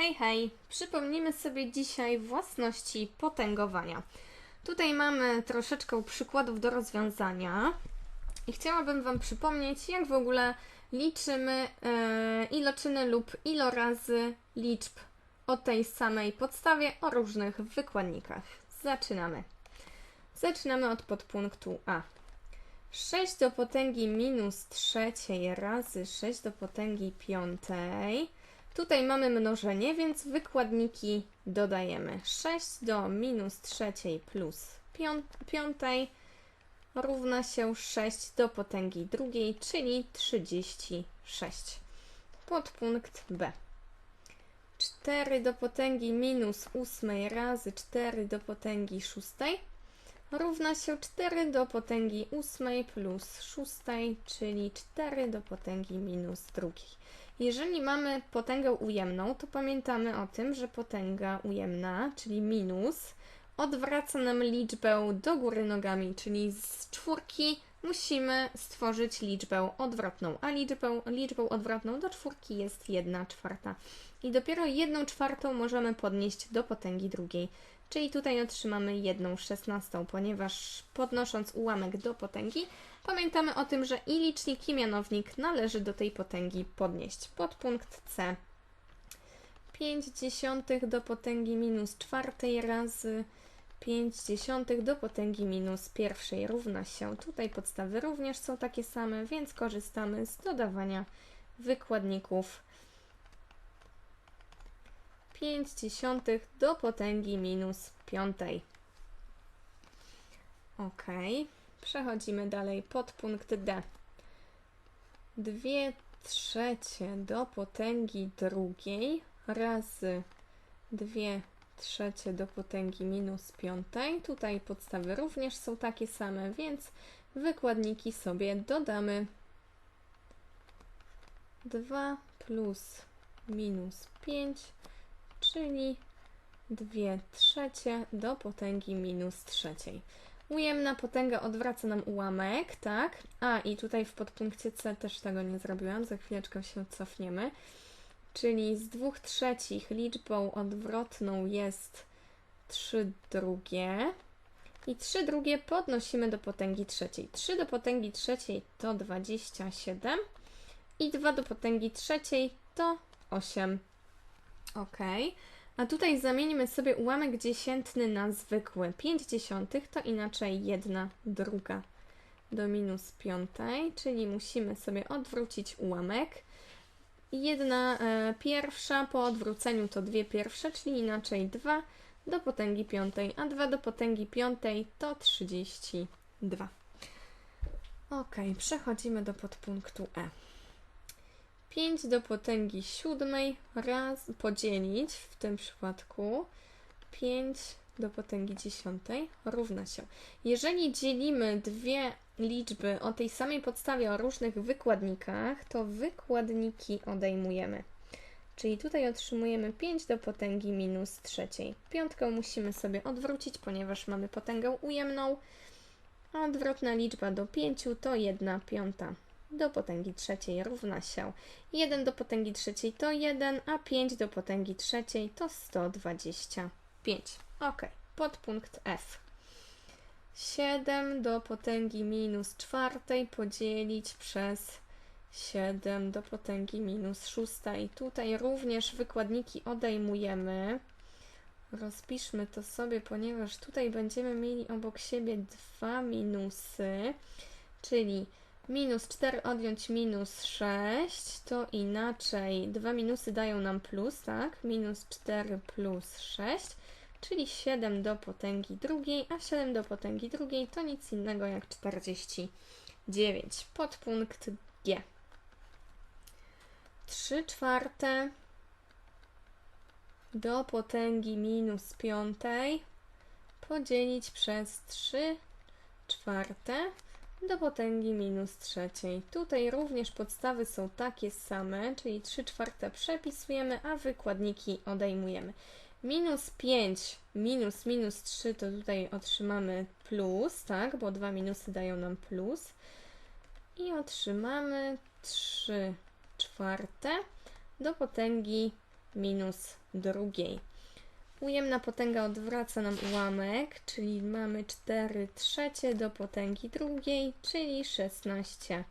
Hej, hej! Przypomnimy sobie dzisiaj własności potęgowania. Tutaj mamy troszeczkę przykładów do rozwiązania i chciałabym Wam przypomnieć, jak w ogóle liczymy e, iloczyny lub ilorazy liczb o tej samej podstawie o różnych wykładnikach. Zaczynamy. Zaczynamy od podpunktu A. 6 do potęgi minus trzeciej razy 6 do potęgi piątej. Tutaj mamy mnożenie, więc wykładniki dodajemy. 6 do minus trzeciej plus pią- piątej równa się 6 do potęgi drugiej, czyli 36. Podpunkt B. 4 do potęgi minus ósmej razy 4 do potęgi szóstej równa się 4 do potęgi ósmej plus szóstej, czyli 4 do potęgi minus drugiej. Jeżeli mamy potęgę ujemną, to pamiętamy o tym, że potęga ujemna, czyli minus, odwraca nam liczbę do góry nogami, czyli z czwórki musimy stworzyć liczbę odwrotną, a liczbę, liczbą odwrotną do czwórki jest 1 czwarta. I dopiero 1 czwartą możemy podnieść do potęgi drugiej. Czyli tutaj otrzymamy 1 szesnastą, ponieważ podnosząc ułamek do potęgi, pamiętamy o tym, że i licznik i mianownik należy do tej potęgi podnieść. Podpunkt C. 5 dziesiątych do potęgi minus czwartej razy 5 dziesiątych do potęgi minus pierwszej równa się. Tutaj podstawy również są takie same, więc korzystamy z dodawania wykładników 5 dziesiątych do potęgi minus piątej. Ok, przechodzimy dalej pod punkt D. 2 trzecie do potęgi drugiej razy 2 trzecie do potęgi minus piątej. Tutaj podstawy również są takie same, więc wykładniki sobie dodamy 2 plus minus 5 czyli 2 trzecie do potęgi minus trzeciej. Ujemna potęga odwraca nam ułamek, tak? A i tutaj w podpunkcie C też tego nie zrobiłam, za chwileczkę się cofniemy. Czyli z 2 trzecich liczbą odwrotną jest 3 drugie. I 3 drugie podnosimy do potęgi trzeciej. 3 do potęgi trzeciej to 27 i 2 do potęgi trzeciej to 8. Ok. A tutaj zamieńmy sobie ułamek dziesiętny na zwykły. 5 dziesiątych to inaczej 1 druga do minus piątej, czyli musimy sobie odwrócić ułamek. Jedna e, pierwsza po odwróceniu to dwie pierwsze, czyli inaczej 2 do potęgi piątej, a 2 do potęgi piątej to 32. Ok, przechodzimy do podpunktu E. 5 do potęgi siódmej raz podzielić w tym przypadku 5 do potęgi dziesiątej równa się. Jeżeli dzielimy dwie liczby o tej samej podstawie o różnych wykładnikach, to wykładniki odejmujemy. Czyli tutaj otrzymujemy 5 do potęgi minus trzeciej. Piątkę musimy sobie odwrócić, ponieważ mamy potęgę ujemną, a odwrotna liczba do 5 to 1 piąta do potęgi trzeciej równa się 1 do potęgi trzeciej to 1, a 5 do potęgi trzeciej to 125. Ok, podpunkt F. 7 do potęgi minus czwartej podzielić przez 7 do potęgi minus szóstej. Tutaj również wykładniki odejmujemy. Rozpiszmy to sobie, ponieważ tutaj będziemy mieli obok siebie dwa minusy, czyli Minus 4 odjąć minus 6, to inaczej. Dwa minusy dają nam plus, tak? Minus 4 plus 6, czyli 7 do potęgi drugiej, a 7 do potęgi drugiej to nic innego jak 49. Podpunkt G. 3 czwarte do potęgi minus piątej podzielić przez 3 czwarte do potęgi minus trzeciej. Tutaj również podstawy są takie same, czyli 3 czwarte przepisujemy, a wykładniki odejmujemy. Minus 5 minus minus 3 to tutaj otrzymamy plus, tak, bo dwa minusy dają nam plus. I otrzymamy 3 czwarte do potęgi minus drugiej. Ujemna potęga odwraca nam ułamek, czyli mamy 4 trzecie do potęgi drugiej, czyli 16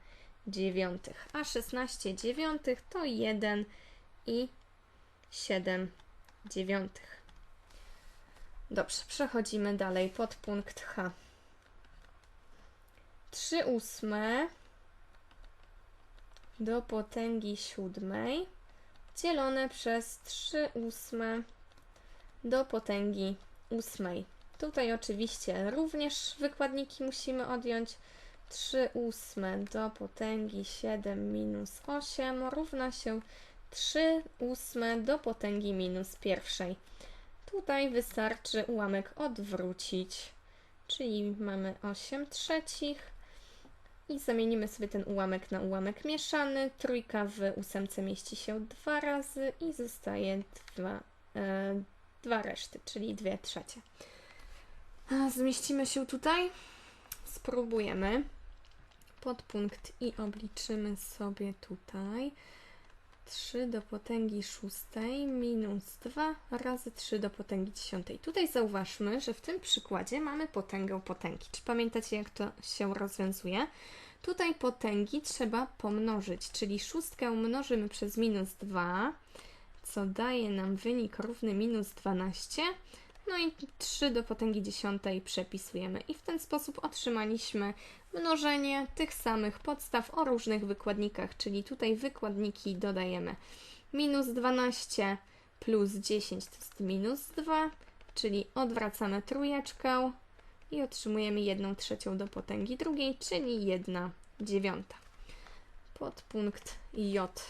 dziewiątych. A 16 dziewiątych to 1 i 7 dziewiątych. Dobrze, przechodzimy dalej pod punkt H. 3 ósme do potęgi siódmej dzielone przez 3 ósme do potęgi ósmej. Tutaj oczywiście również wykładniki musimy odjąć. 3 ósme do potęgi 7 minus 8 równa się 3 ósme do potęgi minus pierwszej. Tutaj wystarczy ułamek odwrócić, czyli mamy 8 trzecich i zamienimy sobie ten ułamek na ułamek mieszany. Trójka w ósemce mieści się dwa razy i zostaje dwa, e, dwa reszty, czyli dwie trzecie. Zmieścimy się tutaj? Spróbujemy. Podpunkt i obliczymy sobie tutaj. 3 do potęgi szóstej minus 2 razy 3 do potęgi dziesiątej. Tutaj zauważmy, że w tym przykładzie mamy potęgę potęgi. Czy pamiętacie, jak to się rozwiązuje? Tutaj potęgi trzeba pomnożyć, czyli szóstkę mnożymy przez minus 2, co daje nam wynik równy minus 12. No i 3 do potęgi dziesiątej przepisujemy. I w ten sposób otrzymaliśmy mnożenie tych samych podstaw o różnych wykładnikach, czyli tutaj wykładniki dodajemy minus 12 plus 10 to jest minus 2, czyli odwracamy trójeczkę i otrzymujemy 1 trzecią do potęgi drugiej, czyli 1 dziewiąta. Podpunkt J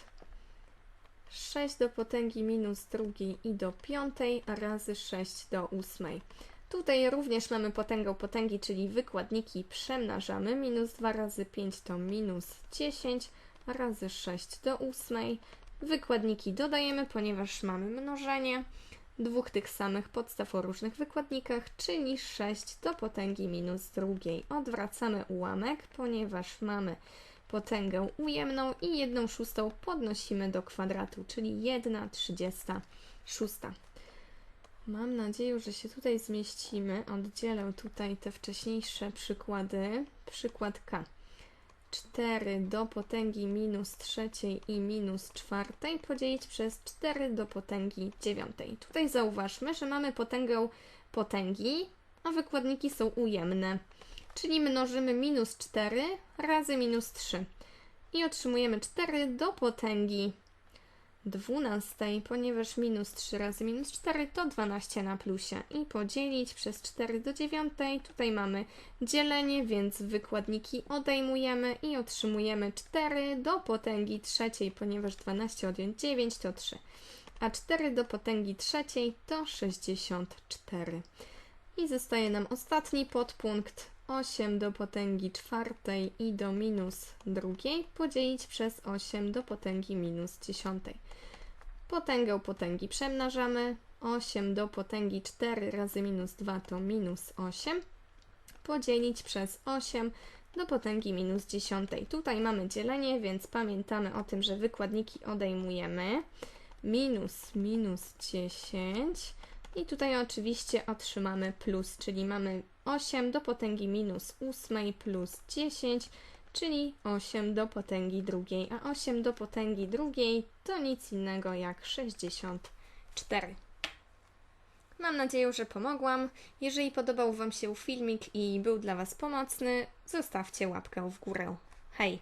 6 do potęgi minus drugiej i do piątej razy 6 do ósmej. Tutaj również mamy potęgę potęgi, czyli wykładniki przemnażamy. Minus 2 razy 5 to minus 10 razy 6 do 8. Wykładniki dodajemy, ponieważ mamy mnożenie dwóch tych samych podstaw o różnych wykładnikach, czyli 6 do potęgi minus drugiej. Odwracamy ułamek, ponieważ mamy potęgę ujemną i 1 szóstą podnosimy do kwadratu, czyli 1 36. Mam nadzieję, że się tutaj zmieścimy. Oddzielę tutaj te wcześniejsze przykłady. Przykład K. 4 do potęgi minus trzeciej i minus czwartej podzielić przez 4 do potęgi dziewiątej. Tutaj zauważmy, że mamy potęgę potęgi, a wykładniki są ujemne. Czyli mnożymy minus 4 razy minus 3 i otrzymujemy 4 do potęgi 12, ponieważ minus 3 razy minus 4 to 12 na plusie i podzielić przez 4 do 9. Tutaj mamy dzielenie, więc wykładniki odejmujemy i otrzymujemy 4 do potęgi trzeciej, ponieważ 12 odjąć 9 to 3, a 4 do potęgi trzeciej to 64. I zostaje nam ostatni podpunkt 8 do potęgi czwartej i do minus drugiej podzielić przez 8 do potęgi minus dziesiątej. Potęgę potęgi przemnażamy. 8 do potęgi 4 razy minus 2 to minus 8. Podzielić przez 8 do potęgi minus 10. Tutaj mamy dzielenie, więc pamiętamy o tym, że wykładniki odejmujemy. Minus minus 10. I tutaj oczywiście otrzymamy plus, czyli mamy 8 do potęgi minus 8 plus 10, czyli 8 do potęgi drugiej, a 8 do potęgi drugiej to nic innego jak 64. Mam nadzieję, że pomogłam. Jeżeli podobał Wam się filmik i był dla Was pomocny, zostawcie łapkę w górę. Hej!